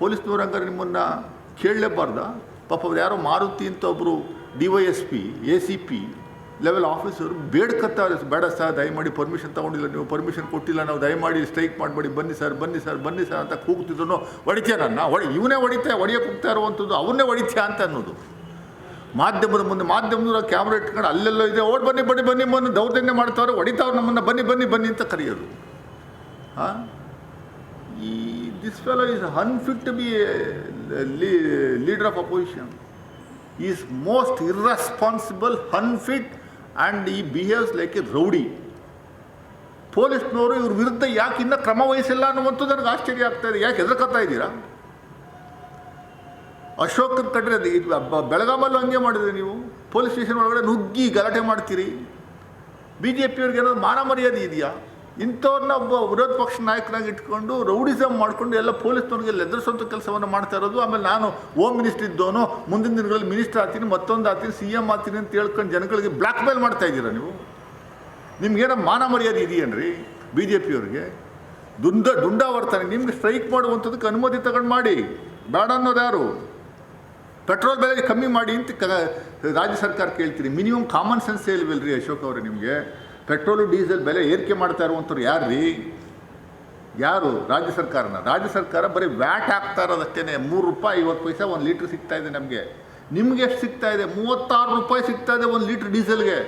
ಪೊಲೀಸ್ನವ್ರು ಹಂಗಾರೆ ನಿಮ್ಮನ್ನು ಕೇಳಲೇಬಾರ್ದ. ಪಾಪ ಅವ್ರು ಯಾರೋ ಮಾರುತಿ ಅಂತ ಒಬ್ಬರು D Y S P, A C P level officer ಬೇಡ್ಕತ್ತಾರೆ. ಬೇಡ ಸರ್, ದಯಮಾಡಿ ಪರ್ಮಿಷನ್ ತೊಗೊಂಡಿಲ್ಲ, ನೀವು ಪರ್ಮಿಷನ್ ಕೊಟ್ಟಿಲ್ಲ, ನಾವು ದಯಮಾಡಿ ಸ್ಟ್ರೈಕ್ ಮಾಡಬೇಡಿ. ಬನ್ನಿ ಸರ್ ಬನ್ನಿ ಸರ್ ಬನ್ನಿ ಸರ್ ಅಂತ ಕೂಗ್ತಿದ್ರು. ಹೊಡಿತೀಯ ನನ್ನ? ಹೊಡಿ, ಇವನೇ ಹೊಡಿತೆ, ಹೊಡಿಯೋಕೆ ಹೋಗ್ತಾ ಇರುವಂಥದ್ದು ಅವನ್ನೇ ಹೊಡಿತೀಯ ಅಂತ ಅನ್ನೋದು. ಮಾಧ್ಯಮದ ಮುಂದೆ ಮಾಧ್ಯಮದ ಕ್ಯಾಮ್ರಾ ಇಟ್ಕೊಂಡು ಅಲ್ಲೆಲ್ಲೋ ಇದೆ, ಓಡ್ ಬನ್ನಿ ಬನ್ನಿ ಬನ್ನಿ ಬನ್ನಿ, ದೌರ್ಜನ್ಯ ಮಾಡ್ತಾವ್ರೆ, ಹೊಡಿತಾವ್ರು ನಮ್ಮನ್ನು, ಬನ್ನಿ ಬನ್ನಿ ಬನ್ನಿ ಅಂತ ಕರೆಯೋದು. ಹಾಂ ಈ this fellow is unfit to be leader of opposition is most irresponsible unfit and he behaves like a rowdy ಪೊಲೀಸ್ನವರು ಇವ್ರ ವಿರುದ್ಧ ಯಾಕೆ ಇನ್ನೂ ಕ್ರಮ ವಹಿಸಿಲ್ಲ ಅನ್ನುವಂಥದ್ದು ನನಗೆ ಆಶ್ಚರ್ಯ ಆಗ್ತಾ ಇದೆ. ಯಾಕೆ ಹೆದರ್ಕತ್ತಾ ಇದ್ದೀರಾ? ಅಶೋಕನ ಕಟ್ರೆ ಬೆಳಗಾಮಲ್ಲೂ ಹಂಗೆ ಮಾಡಿದ್ರಿ ನೀವು. ಪೊಲೀಸ್ ಸ್ಟೇಷನ್ ಒಳಗಡೆ ನುಗ್ಗಿ ಗಲಾಟೆ ಮಾಡ್ತೀರಿ. ಬಿ ಜೆ ಪಿಯವ್ರಿಗೆ ಏನಾದ್ರು ಮಾನ ಮರ್ಯಾದೆ ಇದೆಯಾ? ಇಂಥವ್ರನ್ನ ಒಬ್ಬ ವಿರೋಧ ಪಕ್ಷ ನಾಯಕನಾಗಿ ಇಟ್ಕೊಂಡು ರೌಡಿಸಮ್ ಮಾಡಿಕೊಂಡು ಎಲ್ಲ ಪೊಲೀಸ್ನವ್ರಿಗೆ ಲೆದರ್ಸೋಂಥ ಕೆಲಸವನ್ನು ಮಾಡ್ತಾ ಇರೋದು. ಆಮೇಲೆ ನಾನು ಹೋಮ್ ಮಿನಿಸ್ಟರ್ ಇದ್ದೋನು ಮುಂದಿನ ದಿನಗಳಲ್ಲಿ ಮಿನಿಸ್ಟರ್ ಆತೀನಿ ಮತ್ತೊಂದು ಆತೀನಿ ಸಿ ಎಂ ಆತೀನಿ ಅಂತ ಹೇಳ್ಕೊಂಡು ಜನಗಳಿಗೆ ಬ್ಲ್ಯಾಕ್ ಮೇಲ್ ಮಾಡ್ತಾ ಇದ್ದೀರಾ ನೀವು? ನಿಮ್ಗೇನೋ ಮಾನ ಮರ್ಯಾದೆ ಇದೆಯೇನ್ರಿ ಬಿ ಜೆ ಪಿಯವ್ರಿಗೆ ದುಂಡ, ದುಂಡಾವರ್ತನೆ, ನಿಮ್ಗೆ ಸ್ಟ್ರೈಕ್ ಮಾಡುವಂಥದ್ದಕ್ಕೆ ಅನುಮತಿ ತಗೊಂಡು ಮಾಡಿ. ಬೇಡ ಅನ್ನೋದು ಯಾರು? ಪೆಟ್ರೋಲ್ ಬೆಲೆ ಕಮ್ಮಿ ಮಾಡಿ ಅಂತ ಕ, ರಾಜ್ಯ ಸರ್ಕಾರ ಕೇಳ್ತೀರಿ ಮಿನಿಮಮ್ ಕಾಮನ್ ಸೆನ್ಸ್ ಇಲ್ವಲ್ರಿ ಅಶೋಕ್ ಅವರೇ ನಿಮಗೆ. ಪೆಟ್ರೋಲು, ಡೀಸೆಲ್ ಬೆಲೆ ಏರಿಕೆ ಮಾಡ್ತಾ ಇರುವಂಥವ್ರು ಯಾರು ರೀ ಯಾರು? ರಾಜ್ಯ ಸರ್ಕಾರನ? ರಾಜ್ಯ ಸರ್ಕಾರ ಬರೀ ವ್ಯಾಟ್ ಹಾಕ್ತಾ ಇರೋದಷ್ಟೇ ಮೂರು ರೂಪಾಯಿ, ಐವತ್ತು ಪೈಸೆ ಒಂದು ಲೀಟ್ರ್ ಸಿಗ್ತಾ ಇದೆ ನಮಗೆ. ನಿಮ್ಗೆ ಎಷ್ಟು ಸಿಗ್ತಾ ಇದೆ? ಮೂವತ್ತಾರು ರೂಪಾಯಿ ಸಿಗ್ತಾ ಇದೆ ಒಂದು ಲೀಟ್ರ್ ಡೀಸೆಲ್ಗೆ.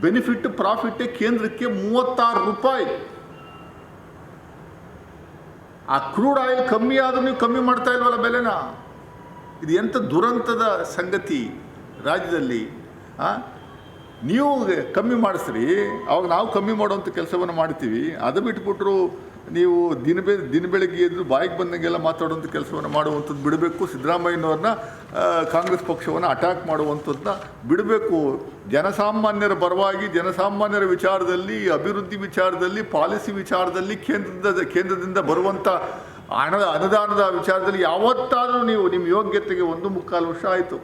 ಬೆನಿಫಿಟ್, ಪ್ರಾಫಿಟ್ ಕೇಂದ್ರಕ್ಕೆ ಮೂವತ್ತಾರು ರೂಪಾಯಿ. ಆ ಕ್ರೂಡ್ ಆಯಿಲ್ ಕಮ್ಮಿ ಆದರೂ ನೀವು ಕಮ್ಮಿ ಮಾಡ್ತಾ ಇಲ್ವಲ್ಲ ಬೆಲೆನ? ಇದು ಎಂಥ ದುರಂತದ ಸಂಗತಿ ರಾಜ್ಯದಲ್ಲಿ? ನೀವು ಕಮ್ಮಿ ಮಾಡಿಸ್ರಿ, ಅವಾಗ ನಾವು ಕಮ್ಮಿ ಮಾಡುವಂಥ ಕೆಲಸವನ್ನು ಮಾಡ್ತೀವಿ. ಅದು ಬಿಟ್ಬಿಟ್ರು ನೀವು ದಿನ ಬೆ, ದಿನ ಬೆಳಗ್ಗೆ ಎದ್ದು ಬಾಯಿಗೆ ಬಂದಂಗೆಲ್ಲ ಮಾತಾಡುವಂಥ ಕೆಲಸವನ್ನು ಮಾಡುವಂಥದ್ದು ಬಿಡಬೇಕು. ಸಿದ್ದರಾಮಯ್ಯನವ್ರನ್ನ ಕಾಂಗ್ರೆಸ್ ಪಕ್ಷವನ್ನು ಅಟ್ಯಾಕ್ ಮಾಡುವಂಥದ್ದನ್ನ ಬಿಡಬೇಕು. ಜನಸಾಮಾನ್ಯರ ಪರವಾಗಿ, ಜನಸಾಮಾನ್ಯರ ವಿಚಾರದಲ್ಲಿ, ಅಭಿವೃದ್ಧಿ ವಿಚಾರದಲ್ಲಿ, ಪಾಲಿಸಿ ವಿಚಾರದಲ್ಲಿ ಕೇಂದ್ರದ, ಕೇಂದ್ರದಿಂದ ಬರುವಂಥ ಹಣದ ಅನುದಾನದ ವಿಚಾರದಲ್ಲಿ ಯಾವತ್ತಾದರೂ ನೀವು ನಿಮ್ಮ ಯೋಗ್ಯತೆಗೆ ಒಂದು ಮುಕ್ಕಾಲು ವರ್ಷ ಆಯಿತು.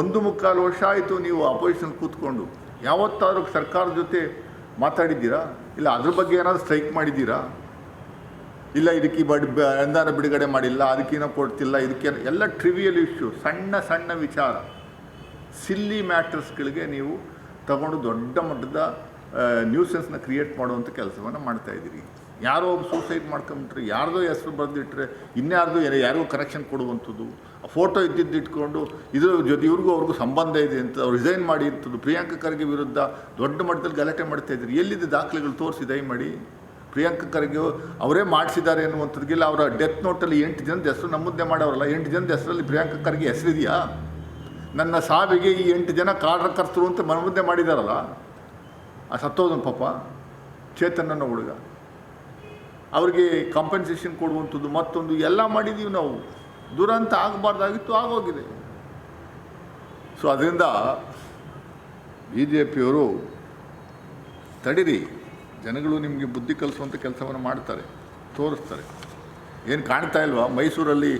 ಒಂದು ಮುಕ್ಕಾಲು ವರ್ಷ ಆಯಿತು ನೀವು ಅಪೋಸಿಷನ್ ಕೂತ್ಕೊಂಡು. ಯಾವತ್ತಾದರೂ ಸರ್ಕಾರದ ಜೊತೆ ಮಾತಾಡಿದ್ದೀರಾ? ಇಲ್ಲ ಅದ್ರ ಬಗ್ಗೆ ಏನಾದರೂ ಸ್ಟ್ರೈಕ್ ಮಾಡಿದ್ದೀರಾ? ಇಲ್ಲ ಇದಕ್ಕೆ ಬಡ್ ಅನುದಾನ ಬಿಡುಗಡೆ ಮಾಡಿಲ್ಲ ಅದಕ್ಕೇನೋ ಕೊಡ್ತಿಲ್ಲ, ಇದಕ್ಕೆ ಎಲ್ಲ ಟ್ರಿವಿಯಲ್ ಇಶ್ಯೂ ಸಣ್ಣ ಸಣ್ಣ ವಿಚಾರ. ಸಿಲ್ಲಿ ಮ್ಯಾಟರ್ಸ್ಗಳಿಗೆ ನೀವು ತಗೊಂಡು ದೊಡ್ಡ ಮಟ್ಟದ ನ್ಯೂಸೆನ್ಸ್ನ ಕ್ರಿಯೇಟ್ ಮಾಡುವಂಥ ಕೆಲಸವನ್ನು ಮಾಡ್ತಾ ಇದ್ದೀರಿ. ಯಾರೋ ಒಬ್ಬ ಸೂಸೈಡ್ ಮಾಡ್ಕೊಂಬಿಟ್ರೆ, ಯಾರ್ದೋ ಹೆಸರು ಬರೆದಿಟ್ರೆ ಇನ್ಯಾರ್ದು ಯಾರೋ ಯಾರಿಗೂ ಕನೆಕ್ಷನ್ ಕೊಡುವಂಥದ್ದು ಫೋಟೋ ಇದ್ದಿದ್ದು ಇಟ್ಕೊಂಡು ಇದ್ರ ಜೊತೆ ಇವ್ರಿಗೂ ಅವ್ರಿಗೂ ಸಂಬಂಧ ಇದೆ ಅಂತ ಅವ್ರು ರಿಸೈನ್ ಮಾಡಿ ಇರ್ತದ್ದು ಪ್ರಿಯಾಂಕ ಖರ್ಗೆ ವಿರುದ್ಧ ದೊಡ್ಡ ಮಟ್ಟದಲ್ಲಿ ಗಲಾಟೆ ಮಾಡ್ತಾ ಎಲ್ಲಿದ್ದ ಎಲ್ಲಿದೆ ದಾಖಲೆಗಳು ತೋರಿಸಿ, ದಯಮಾಡಿ. ಪ್ರಿಯಾಂಕ ಖರ್ಗೆ ಅವರೇ ಮಾಡಿಸಿದ್ದಾರೆ ಅನ್ನುವಂಥದ್ದಿಲ್ಲ ಅವರ ಡೆತ್ ನೋಟಲ್ಲಿ ಎಂಟು ಜನದ ಹೆಸರು ನಮ್ಮದೇ ಮಾಡೋರಲ್ಲ, ಎಂಟು ಜನದ ಹೆಸರಲ್ಲಿ ಪ್ರಿಯಾಂಕ ಖರ್ಗೆ ಹೆಸರಿದೆಯಾ? ನನ್ನ ಸಾವಿಗೆ ಈ ಎಂಟು ಜನ ಕಾರಣಕರ್ತರು ಅಂತ ಮನಮುದ್ದೆ ಮಾಡಿದಾರಲ್ಲ, ಆ ಸತ್ತೋದನ್ ಪಾಪ ಚೇತನ್ ಅನ್ನೋ ಹುಡುಗ. ಅವ್ರಿಗೆ ಕಾಂಪನ್ಸೇಷನ್ ಕೊಡುವಂಥದ್ದು ಮತ್ತೊಂದು ಎಲ್ಲ ಮಾಡಿದ್ದೀವಿ ನಾವು. ದುರಂತ ಆಗಬಾರ್ದಾಗಿತ್ತು, ಆಗೋಗಿದೆ. ಸೊ ಅದರಿಂದ ಬಿ ಜೆ ಪಿಯವರು ತಡೀರಿ. ಜನಗಳು ನಿಮಗೆ ಬುದ್ಧಿ ಕಲಿಸುವಂಥ ಕೆಲಸವನ್ನು ಮಾಡ್ತಾರೆ, ತೋರಿಸ್ತಾರೆ. ಏನು ಕಾಣ್ತಾ ಇಲ್ವಾ? ಮೈಸೂರಲ್ಲಿ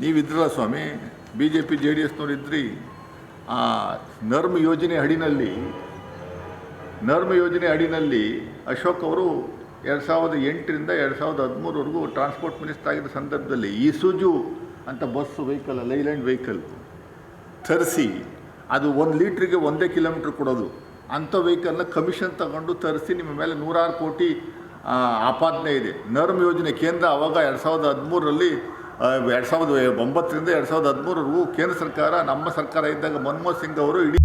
ನೀವಿದ್ರಲ್ಲ ಸ್ವಾಮಿ B J P J D ಎಸ್ನವ್ರು ಇದ್ರಿ. ಆ, ನರ್ಮ್ ಯೋಜನೆ ಅಡಿನಲ್ಲಿ, ನರ್ಮ್ ಯೋಜನೆ ಅಡಿನಲ್ಲಿ ಅಶೋಕ್ ಅವರು ಎರಡು ಸಾವಿರದ ಎಂಟರಿಂದ ಎರಡು ಸಾವಿರದ ಹದಿಮೂರವರೆಗೂ ಟ್ರಾನ್ಸ್ಪೋರ್ಟ್ ಮಿನಿಸ್ಟರ್ ಆಗಿದ್ದ ಸಂದರ್ಭದಲ್ಲಿ ಇಸುಜು ಸುಜು ಅಂತ ಬಸ್ ವೆಹಿಕಲ್ ಲೈಲ್ಯಾಂಡ್ ವೆಹಿಕಲ್ ತರಿಸಿ, ಅದು ಒಂದು ಲೀಟ್ರಿಗೆ ಒಂದೇ ಕಿಲೋಮೀಟ್ರ್ ಕೊಡೋದು. ಅಂಥ ವೆಹಿಕಲ್ನ ಕಮಿಷನ್ ತಗೊಂಡು ತರಿಸಿ ನಿಮ್ಮ ಮೇಲೆ ನೂರಾರು ಕೋಟಿ ಆಪಾದನೆ ಇದೆ. ನರ್ಮ್ ಯೋಜನೆ ಕೇಂದ್ರ ಆವಾಗ ಎರಡು ಸಾವಿರದ ಹದಿಮೂರರಲ್ಲಿ ಎರಡು ಸಾವಿರದ ಒಂಬತ್ತರಿಂದ ಎರಡು ಸಾವಿರದ ಹದಿಮೂರವರೆಗೂ ಕೇಂದ್ರ ಸರ್ಕಾರ, ನಮ್ಮ ಸರ್ಕಾರ ಇದ್ದಾಗ ಮನಮೋಹನ್ ಸಿಂಗ್ ಅವರು ಇಡೀ